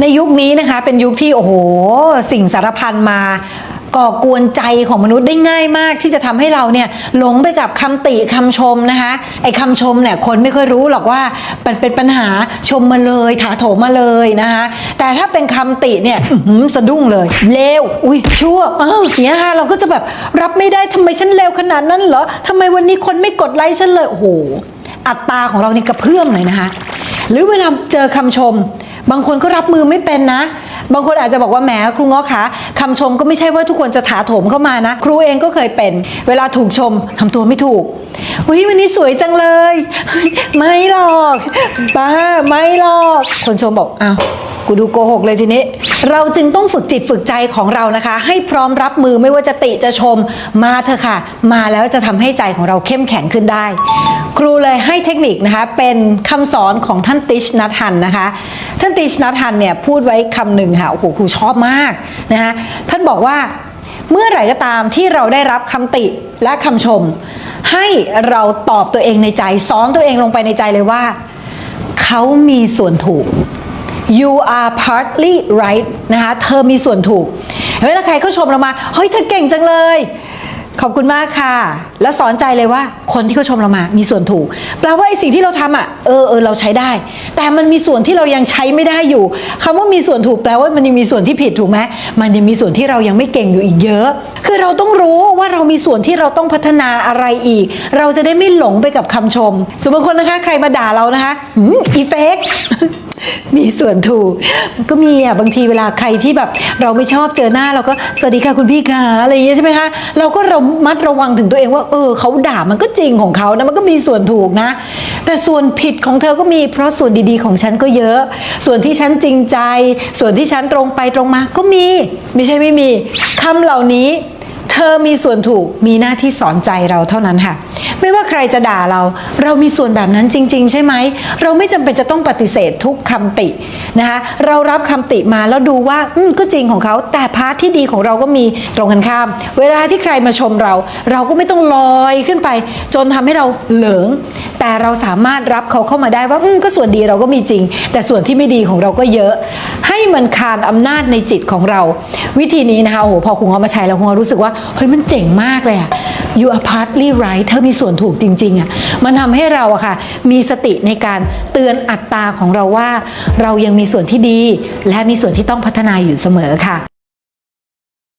ในยุคนี้นะคะเป็นยุคที่โอ้โห สิ่งสารพันมาก่อกวนใจของมนุษย์ได้ง่ายมากที่จะทำให้เราเนี่ยหลงไปกับคำติคำชมนะคะไอ้คำชมเนี่ยคนไม่ค่อยรู้หรอกว่ามันเป็นปัญหาชมมาเลยถาโถมมาเลยนะคะแต่ถ้าเป็นคำติเนี่ยหือสะดุ้งเลยเลวอุ้ยชั่วอ้าวเงี้ยค่ะเราก็จะแบบรับไม่ได้ทำไมฉันเลวขนาดนั้นเหรอทำไมวันนี้คนไม่กดไลค์ฉันเลยโอ้โหอัตราของเรานี่กระเพื่อมเลยนะคะ หรือเวลาเจอคำชม บางคนก็รับมือไม่เป็นนะ บางคนอาจจะบอกว่าแหมครูง้อคะคำชมก็ไม่ใช่ว่าทุกคนจะถาโถมเข้ามานะ ครูเองก็เคยเป็น เวลาถูกชมทำตัวไม่ถูกอุ้ยวันนี้สวยจังเลย ไม่หรอกบ้าไม่หรอก คนชมบอกอ้าว กูดูโกหกเลยทีนี้ เราจึงต้องฝึกจิตฝึกใจของเรานะคะ ให้พร้อมรับมือไม่ว่าจะติจะชมมาเถอะค่ะ มาแล้วจะทำให้ใจของเราเข้มแข็งขึ้นได้ ครูเลยให้เทคนิคนะคะ เป็นคำสอนของท่านติชนัทฮันนะคะ ท่านติชนัทฮันเนี่ยพูดไว้คำหนึ่งค่ะโอ้โหครูชอบมากนะคะท่านบอกว่าเมื่อไหร่ก็ตามที่เราได้รับคำติและคำชม ให้เราตอบตัวเองในใจสอนตัวเองลงไปในใจเลยว่า เขามีส่วนถูก you are partly right นะคะ เธอมีส่วนถูกเวลาใครเขาชมเรามา เฮ้ย เธอเก่งจังเลย ขอบคุณมากค่ะ แล้วสอนใจเลยว่าคนที่เขาชมเรามา มีส่วนถูก แปลว่าไอ้สิ่งที่เราทำอะ เออเออเราใช้ได้ แต่มันมีส่วนที่เรายังใช้ไม่ได้อยู่คำว่ามีส่วนถูกแปลว่ามันยังมีส่วนที่ผิดถูกไหมมันยังมีส่วนที่เรายังไม่เก่งอยู่อีกเยอะ คือเราต้องรู้ว่าเรามีส่วนที่เราต้องพัฒนาอะไรอีก เราจะได้ไม่หลงไปกับคำชม สมมติคนนะคะ ใครมาด่าเรานะคะหืมอีเฟก มีส่วนถูก ก็มีอะบางทีเวลาใครที่แบบ เราไม่ชอบเจอหน้าเราก็สวัสดีค่ะคุณพี่ค่ะอะไรอย่างเงี้ยใช่ไหมคะเราก็ระมัดระวังถึงตัวเองว่า เออเขาด่ามันก็จริงของเขานะมันก็มีส่วนถูกนะ แต่ส่วนผิดของเธอก็มีเพราะส่วนดีๆของฉันก็เยอะ ส่วนที่ฉันจริงใจ ส่วนที่ฉันตรงไปตรงมาก็มี ไม่ใช่ไม่มีคำเหล่านี้ เธอมีส่วนถูกมีหน้าที่สอนใจเราเท่านั้นค่ะ ไม่ว่าใครจะด่าเรา เรามีส่วนแบบนั้นจริง ๆ ใช่ไหม เราไม่จำเป็นจะต้องปฏิเสธทุกคำตินะคะ เรารับคำติมาแล้วดูว่า อืมก็จริงของเขา แต่พาร์ทที่ดีของเราก็มีตรงกันข้าม เวลาที่ใครมาชมเรา เราก็ไม่ต้องลอยขึ้นไป จนทำให้เราเหลิง แต่เราสามารถรับเขาเข้ามาได้ว่าก็ส่วนดีเราก็มีจริง แต่ส่วนที่ไม่ดีของเราก็เยอะ ให้มันคานอำนาจในจิตของเรา วิธีนี้นะคะโอ้โหพอคุณเอามาใช้แล้วคุณรู้สึกว่าเฮ้ยมันเจ๋งมากเลยอะ you are partly right เธอมีส่วนถูกจริงๆอะมันทำให้เราอะค่ะมีสติในการเตือนอัตตาของเราว่า เรายังมีส่วนที่ดี และมีส่วนที่ต้องพัฒนาอยู่เสมอค่ะ